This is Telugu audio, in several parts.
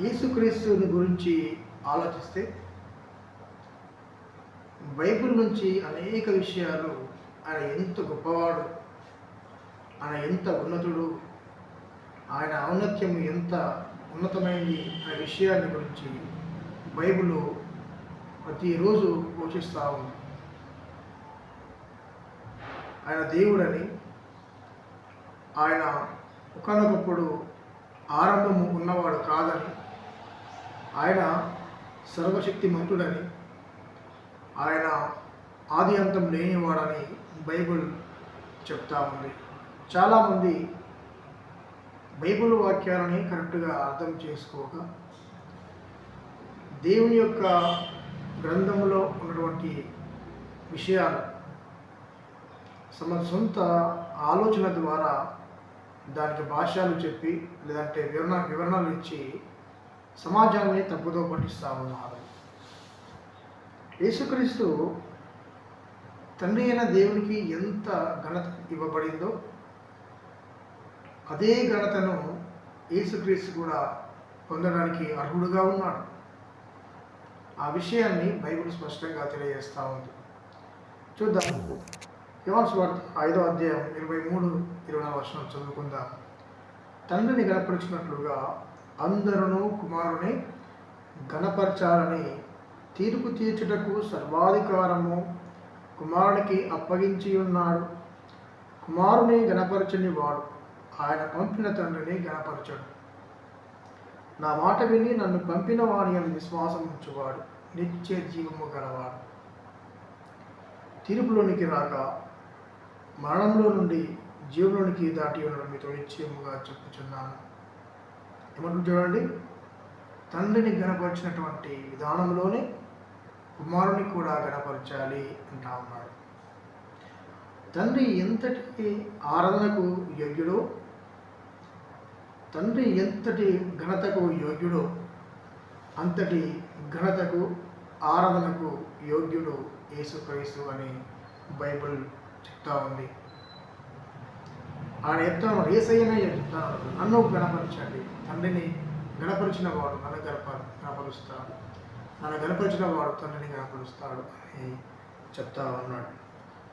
యేసుక్రీస్తుని గురించి ఆలోచిస్తే బైబిల్ నుంచి అనేక విషయాలు ఆయన ఎంత గొప్పవాడు ఆయన ఎంత ఉన్నతుడు ఆయన ఔన్నత్యం ఎంత ఉన్నతమైనది అనే విషయాన్ని గురించి బైబిల్ ప్రతిరోజు పోషిస్తూ ఉంది ఆయన దేవుడని ఆయన ఒకనొకప్పుడు ఆరంభము ఉన్నవాడు కాదని ఆయన సర్వశక్తి మంతుడని ఆయన ఆది అంతం లేనివాడని బైబిల్ చెప్తా ఉంది. చాలామంది బైబిల్ వాక్యాలని కరెక్ట్గా అర్థం చేసుకోక దేవుని యొక్క గ్రంథంలో ఉన్నటువంటి విషయాలు తమ సొంత ఆలోచన ద్వారా దానికి భాష్యాలు చెప్పి లేదంటే వివరణ వివరణలు ఇచ్చి సమాజాన్ని తప్పుదో పట్టిస్తూ ఉన్నారు యేసుక్రీస్తు తండ్రి అయిన దేవునికి ఎంత ఘనత ఇవ్వబడిందో అదే ఘనతను యేసుక్రీస్తు కూడా పొందడానికి అర్హుడుగా ఉన్నాడు. ఆ విషయాన్ని బైబిల్ స్పష్టంగా తెలియజేస్తూ ఉంది. చూద్దాం. యువన్స్ వార్త ఐదో అధ్యాయం ఇరవై మూడు ఇరవై నాలుగు వర్షం చదువుకుందాం. తండ్రిని గణపరిచినట్లుగా అందరూ కుమారుని గణపరచాలని తీర్పు తీర్చుటకు సర్వాధికారము కుమారునికి అప్పగించి ఉన్నాడు. కుమారుని గణపరచని వాడు ఆయన పంపిన తండ్రిని గణపరచడు నా మాట విని నన్ను పంపిన వాని అని విశ్వాసం ఉంచువాడు. నిత్య జీవము గలవాడు. తీర్పులోనికి రాక మరణంలో నుండి జీవులోనికి దాటి ఉండడం మీతో నిశ్చయముగా చెప్పుచున్నాను. ఏమంటుంది చూడండి? తండ్రిని గణపరిచినటువంటి విధానంలోనే కుమారుని కూడా గణపరచాలి అంటా ఉన్నాడు. తండ్రి ఎంతటి ఆరాధనకు యోగ్యుడో తండ్రి ఎంతటి ఘనతకు యోగ్యుడో అంతటి ఘనతకు ఆరాధనకు యోగ్యుడు యేసుక్రీస్తు అని బైబిల్ చెప్తా ఉంది. ఆయన చెప్తాను ఏసయ్యనే చెప్తాను నన్ను గణపరచండి. తండ్రిని గణపరిచిన వాడు నన్ను గణప గణపరుస్తాడు. నన్ను గణపరిచిన వాడు తండ్రిని గణపరుస్తాడు అని చెప్తా ఉన్నాడు.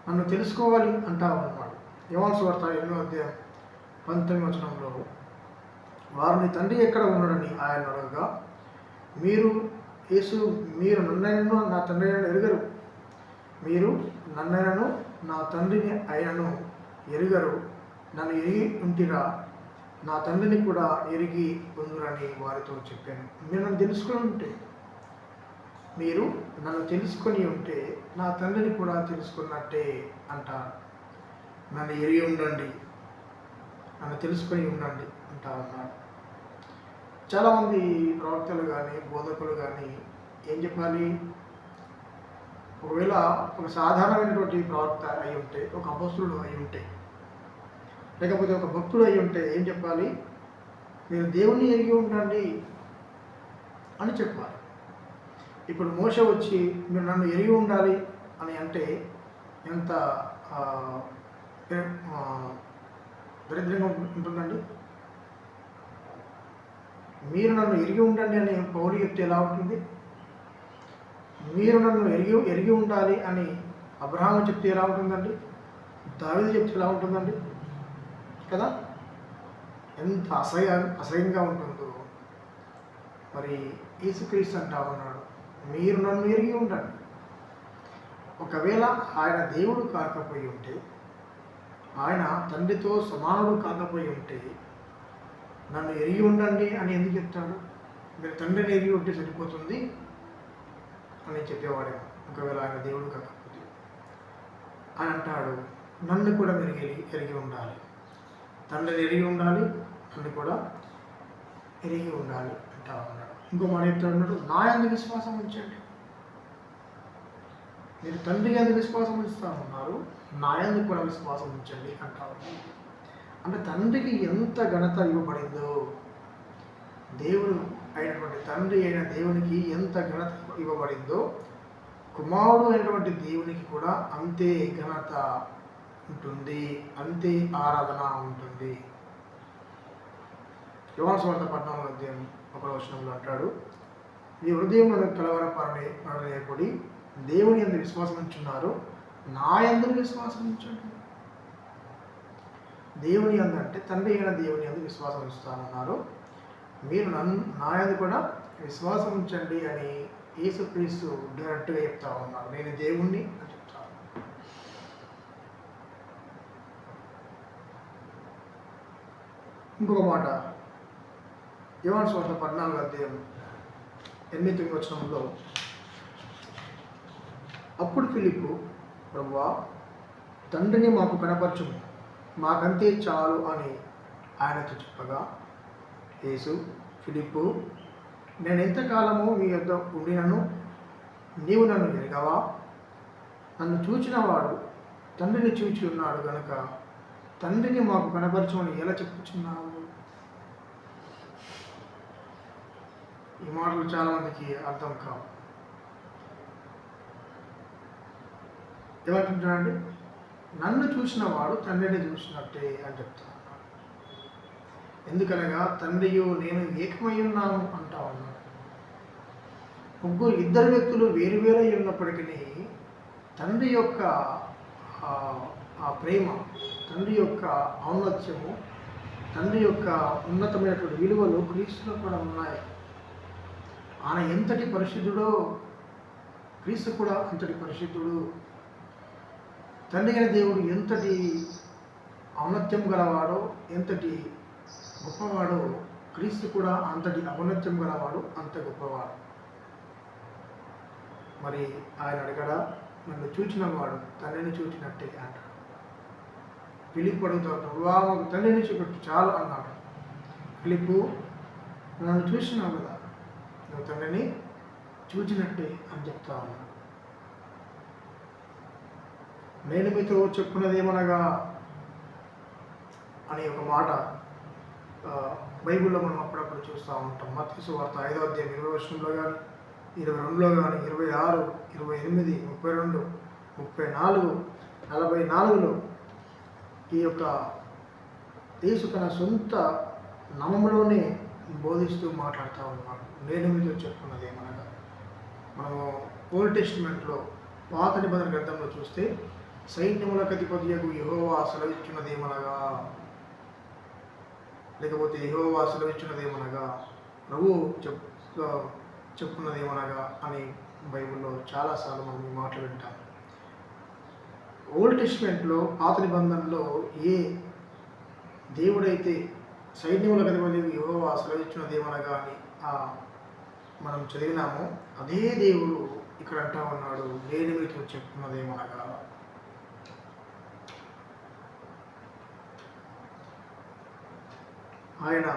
నన్ను తెలుసుకోవాలి అంటా ఉన్నాడు. యోహాన్స్ వార్త ఎన్నో అధ్యాయం పంతొమ్మిది వచనంలో వారిని తండ్రి ఎక్కడ ఉన్నాడని ఆయన అడగగా మీరు యేసు మీరు నన్నైనను నా తండ్రి ఎరుగరు. మీరు నన్నైనను నా తండ్రిని అయినను ఎరుగరు. నన్ను ఎరిగి ఉంటిరా నా తండ్రిని కూడా ఎరిగి ఉందురని వారితో చెప్పాను. మీరు నన్ను తెలుసుకుని ఉంటే మీరు నన్ను తెలుసుకొని ఉంటే నా తండ్రిని కూడా తెలుసుకున్నట్టే అంటారు. నన్ను ఎరిగి ఉండండి. నన్ను తెలుసుకొని ఉండండి అంటా అన్నాడు చాలామంది ప్రవక్తలు కానీ బోధకులు కానీ ఏం చెప్పాలి? ఒకవేళ ఒక సాధారణమైనటువంటి ప్రవక్త అయి ఉంటే ఒక అపస్తుడు అయి ఉంటే లేకపోతే ఒక భక్తుడు అయి ఉంటే ఏం చెప్పాలి? మీరు దేవుణ్ణి ఎరిగి ఉండండి అని చెప్పాలి. ఇప్పుడు మోస వచ్చి మీరు నన్ను ఎరిగి ఉండాలి అని అంటే ఎంత దరిద్రంగా ఉంటుందండి? మీరు నన్ను ఎరిగి ఉండండి అని పౌరు చెప్తే ఎలా ఉంటుంది? మీరు నన్ను ఎరిగి ఎరిగి ఉండాలి అని అబ్రహాము చెప్తే ఎలా ఉంటుందండి? దావిది చెప్తే ఎలా ఉంటుందండి? కదా? ఎంత అసహ్య అసహ్యంగా ఉంటుందో. మరి యేసుక్రీస్తు అంటా ఉన్నాడు మీరు నన్ను ఎరిగి ఉండండి. ఒకవేళ ఆయన దేవుడు కాకపోయి ఉంటే ఆయన తండ్రితో సమానుడు కాకపోయి ఉంటే నన్ను ఎరిగి ఉండండి అని ఎందుకు చెప్తాడు? మీరు తండ్రిని ఎరిగి ఉంటే సరిపోతుంది అని చెప్పేవాడేమో ఒకవేళ ఆయన దేవుడు కాకపోతే. అని అంటాడు నన్ను కూడా మీరు ఎరిగి ఎరిగి ఉండాలి. తండ్రిని ఎరిగి ఉండాలి నన్ను కూడా ఎరిగి ఉండాలి అంటా ఉన్నాడు. ఇంకో మాట చెప్తాడు అన్నాడు నా ఎందుకు విశ్వాసం ఉంచండి. మీరు తండ్రి ఎందుకు విశ్వాసం ఉంచుతామన్నారు నా ఎందుకు కూడా విశ్వాసం ఉంచండి అంటా అంటే తండ్రికి ఎంత ఘనత ఇవ్వబడిందో దేవుడు అయినటువంటి తండ్రి అయిన దేవునికి ఎంత ఘనత ఇవ్వబడిందో కుమారుడు అయినటువంటి దేవునికి కూడా అంతే ఘనత ఉంటుంది అంతే ఆరాధన ఉంటుంది. యువన్ స్వార్థ పద్నాలుగు అధ్యాయం ఒక వచనంలో అంటాడు ఈ హృదయం కలవరపరని పడలేకుడి దేవుని ఎందు విశ్వాసం ఉంచున్నారు నా ఎందు విశ్వాసం ఉంచండి. దేవుని అందు అంటే తండ్రి అయిన దేవుని అందు విశ్వాసం ఉంచుతానన్నారు మీరు నన్ను నా ఎందు కూడా విశ్వాసం ఉంచండి అని యేసుక్రీస్తు డైరెక్ట్గా చెప్తా ఉన్నారు. నేను దేవుణ్ణి అని చెప్తాను ఇంకొక మాట. యువన్ స్వార్థ పద్నాలుగు అధ్యాయం. ఎనిమిది తొమ్మిది వచనంలో అప్పుడు ఫిలిప్పు ప్రభువా తండ్రిని మాకు కనపరచుము. మాకంతే చాలు అని ఆయనతో చెప్పగా యేసు ఫిలిప్పు నేను ఎంతకాలము మీ యొద్ద ఉండినను? నీవు నన్ను ఎరగవా? నన్ను చూచినవాడు తండ్రిని చూచి ఉన్నాడు గనుక తండ్రిని మాకు కనపరచమని ఎలా చెప్పుచున్నావు? ఈ మాటలు చాలామందికి అర్థం కావు. ఏమంటుంటాడండి నన్ను చూసిన వాడు తండ్రిని చూసినట్టే అని చెప్తాను. ఎందుకనగా తండ్రియు నేను ఏకమై ఉన్నాను అంటా ఉన్నాడు. ముగ్గురు ఇద్దరు వ్యక్తులు వేరువేరై ఉన్నప్పటికీ తండ్రి యొక్క ఆ ప్రేమ తండ్రి యొక్క ఔన్నత్యము తండ్రి యొక్క ఉన్నతమైనటువంటి విలువలు క్రీస్తులో కూడా ఉన్నాయి. ఆయన ఎంతటి పరిశుద్ధుడో క్రీస్తు కూడా అంతటి పరిశుద్ధుడు. తండ్రి అయిన దేవుడు ఎంతటి ఔన్నత్యం గలవాడో ఎంతటి గొప్పవాడో క్రీస్తు కూడా అంతటి ఔన్నత్యం గలవాడు అంత గొప్పవాడు. మరి ఆయన అడగడా? నన్ను చూచిన వాడు తండ్రిని చూచినట్టే అంటాడు. పిలిప్ అడుగుతాడు "ప్రభువా, తల్లి నుంచి పెట్టు చాలు అన్నాడు. పిలిపు నన్ను చూసినావు కదా? నువ్వు తండ్రిని చూచినట్టే అని చెప్తా ఉన్నాడు. నేను మీతో చెప్పుకున్నదేమనగా అనే ఒక మాట బైబిల్లో మనం అప్పుడప్పుడు చూస్తూ ఉంటాం. మత్స్సు వార్త ఐదో అధ్యాయం ఇరవై వర్షంలో కానీ ఇరవై రెండులో కానీ ఇరవై ఆరు ఇరవై ఎనిమిది ముప్పై రెండు ముప్పై నాలుగు నలభై నాలుగులో ఈ యొక్క యేసు తన సొంత నామంలోనే బోధిస్తూ మాట్లాడుతూ ఉన్నాడు. నేను మీతో చెప్పుకున్నది ఏమనగా మనము ఓల్డ్ టెస్ట్మెంట్లో పాత నిబంధన గ్రంథంలో చూస్తే సైన్యములకు అధిపతియకు యహోవా సెలవిచ్చున్నది ఏమనగా లేకపోతే యహోవా సెలవిచ్చున్నది ఏమనగా ప్రభు చెప్ చెప్పున్నది ఏమనగా అని బైబిల్లో చాలాసార్లు మనం ఈ మాటలు వింటాం. ఓల్డ్ టెస్ట్మెంట్లో పాత నిబంధనలో ఏ దేవుడైతే సైన్యములకు అధిపతి యెహోవా సెలవిచ్చిన ఏమనగా అని మనం చదివినాము అదే దేవుడు ఇక్కడ అంటా ఉన్నాడు. నేను మీతో చెప్తున్నదేమనగా ఆయన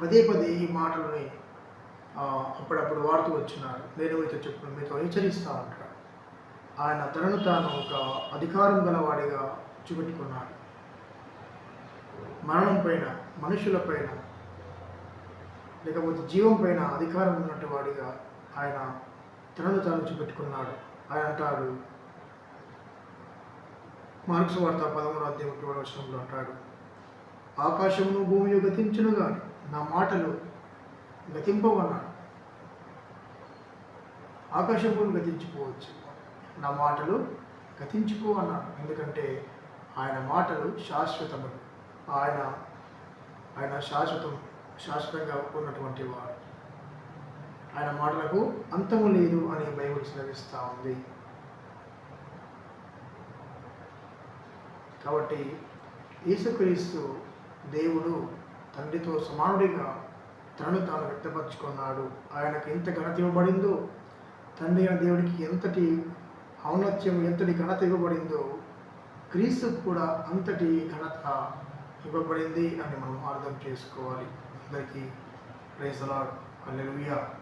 పదే పదే ఈ మాటలని అప్పుడప్పుడు వాడుతూ వచ్చినాడు. నేను మీతో చెప్పిన మీతో హెచ్చరిస్తూ ఉంటాడు. ఆయన తనను తాను ఒక అధికారం గలవాడిగా చూపెట్టుకున్నాడు. మరణం పైన మనుషులపైన లేకపోతే జీవం పైన అధికారం ఉన్నట్టు వాడిగా ఆయన తనను తాను చూపెట్టుకున్నాడు. ఆయన అంటాడు మార్క్స్ వార్త పదమూడు అధ్యాయం ఒకటి వర్షంలో అంటాడు ఆకాశమును భూమి గతించును కానీ నా మాటలు గతింపవన్నాడు. ఆకాశం భూమి గతించిపోవచ్చు. నా మాటలు గతించుకో అన్నాడు. ఎందుకంటే ఆయన మాటలు శాశ్వతములు. ఆయన ఆయన శాశ్వతం శాశ్వతంగా ఉన్నటువంటి వాడు. ఆయన మాటలకు అంతము లేదు అని బైబుల్ సెలవిస్తూ ఉంది. కాబట్టి యేసుక్రీస్తు దేవుడు తండ్రితో సమానుడిగా తనను తాను వ్యక్తపరుచుకున్నాడు. ఆయనకు ఎంత ఘనత ఇవ్వబడిందో తండ్రి అయిన దేవుడికి ఎంతటి ఔన్నత్యం ఎంతటి ఘనత ఇవ్వబడిందో క్రీస్తుకు కూడా అంతటి ఘనత ఇవ్వబడింది అని మనం అర్థం చేసుకోవాలి. అందరికీ ప్రైజ్ అలాడ్.